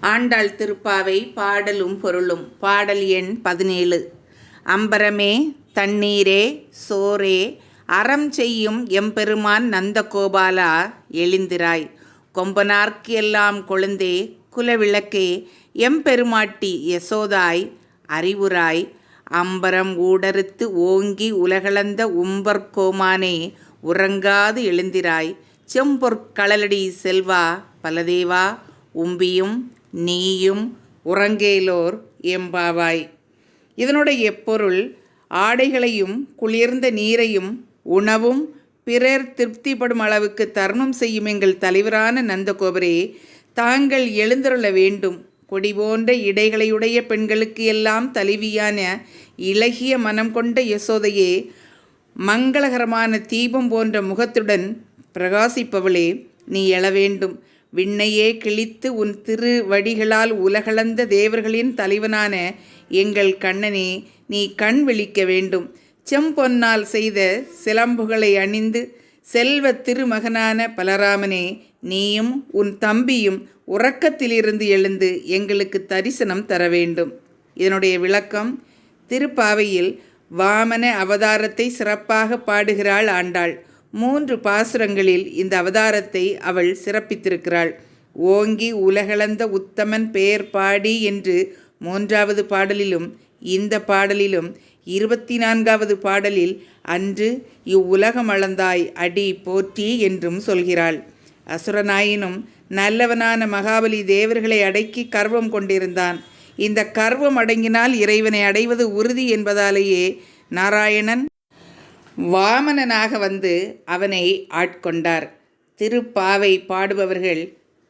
ஆண்டாள் திருப்பாவை பாடலும் பொருளும். பாடல் எண் பதினேழு. அம்பரமே தண்ணீரே சோரே அறம் செய்யும் எம்பெருமான் நந்தகோபாலா எழுந்திராய். கொம்பனார்க்கெல்லாம் கொழுந்தே குலவிளக்கே எம்பெருமாட்டி யசோதாய் அறிவுராய். அம்பரம் ஊடறுத்து ஓங்கி உலகளந்த உம்பர்கோமானே உறங்காது எழுந்திராய். செம்பொற்களலடி செல்வா பலதேவா உம்பியும் நீயும் உறங்கேலோர் எம்பாவாய். இதனுடைய பொருள் ஆடைகளையும் குளிர்ந்த நீரையும் உணவும் பிறர் திருப்திப்படும் அளவுக்கு தருணம் செய்யும் எங்கள் தலைவரான நந்தகோபரே தாங்கள் எழுந்தருள வேண்டும். கொடி போன்ற இடைகளையுடைய பெண்களுக்கு எல்லாம் தலைவியான இலகிய மனம் கொண்ட யசோதையே மங்களகரமான தீபம் போன்ற முகத்துடன் பிரகாசிப்பவளே நீ எழ வேண்டும். விண்ணையே கிழித்து உன் திருவடிகளால் உலகளந்த தேவர்களின் தலைவனான எங்கள் கண்ணனே நீ கண் விழிக்க வேண்டும். செம்பொன்னால் செய்த சிலம்புகளை அணிந்து செல்வ திருமகனான பலராமனே நீயும் உன் தம்பியும் உறக்கத்திலிருந்து எழுந்து எங்களுக்கு தரிசனம் தர வேண்டும். இதனுடைய விளக்கம் திருப்பாவையில் வாமன அவதாரத்தை சிறப்பாக பாடுகிறாள் ஆண்டாள். மூன்று பாசுரங்களில் இந்த அவதாரத்தை அவள் சிறப்பித்திருக்கிறாள். ஓங்கி உலகளந்த உத்தமன் பெயர் பாடி என்று மூன்றாவது பாடலிலும் இந்த பாடலிலும் இருபத்தி நான்காவது பாடலில் அன்று இவ்வுலகம் அளந்தாய் அடி போற்றி என்றும் சொல்கிறாள். அசுரனாயினும் நல்லவனான மகாபலி தேவர்களை அடக்கி கர்வம் கொண்டிருந்தான். இந்த கர்வம் அடங்கினால் இறைவனை அடைவது உறுதி என்பதாலேயே நாராயணன் வாமனனாக வந்து அவனை ஆட்கொண்டார். திருப்பாவை பாடுபவர்கள்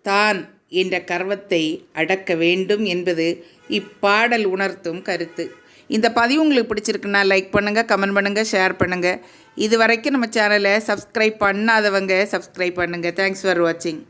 தான் என்ற கர்வத்தை அடக்க வேண்டும் என்பது இப்பாடல் உணர்த்தும் கருத்து. இந்த பதிவு உங்களுக்கு பிடிச்சிருக்குன்னா லைக் பண்ணுங்கள் கமெண்ட் பண்ணுங்கள் ஷேர் பண்ணுங்கள் இது வரைக்கும் நம்ம சேனலை சப்ஸ்கிரைப் பண்ணாதவங்க சப்ஸ்கிரைப் பண்ணுங்கள் தேங்க்ஸ் ஃபார் வாட்சிங்.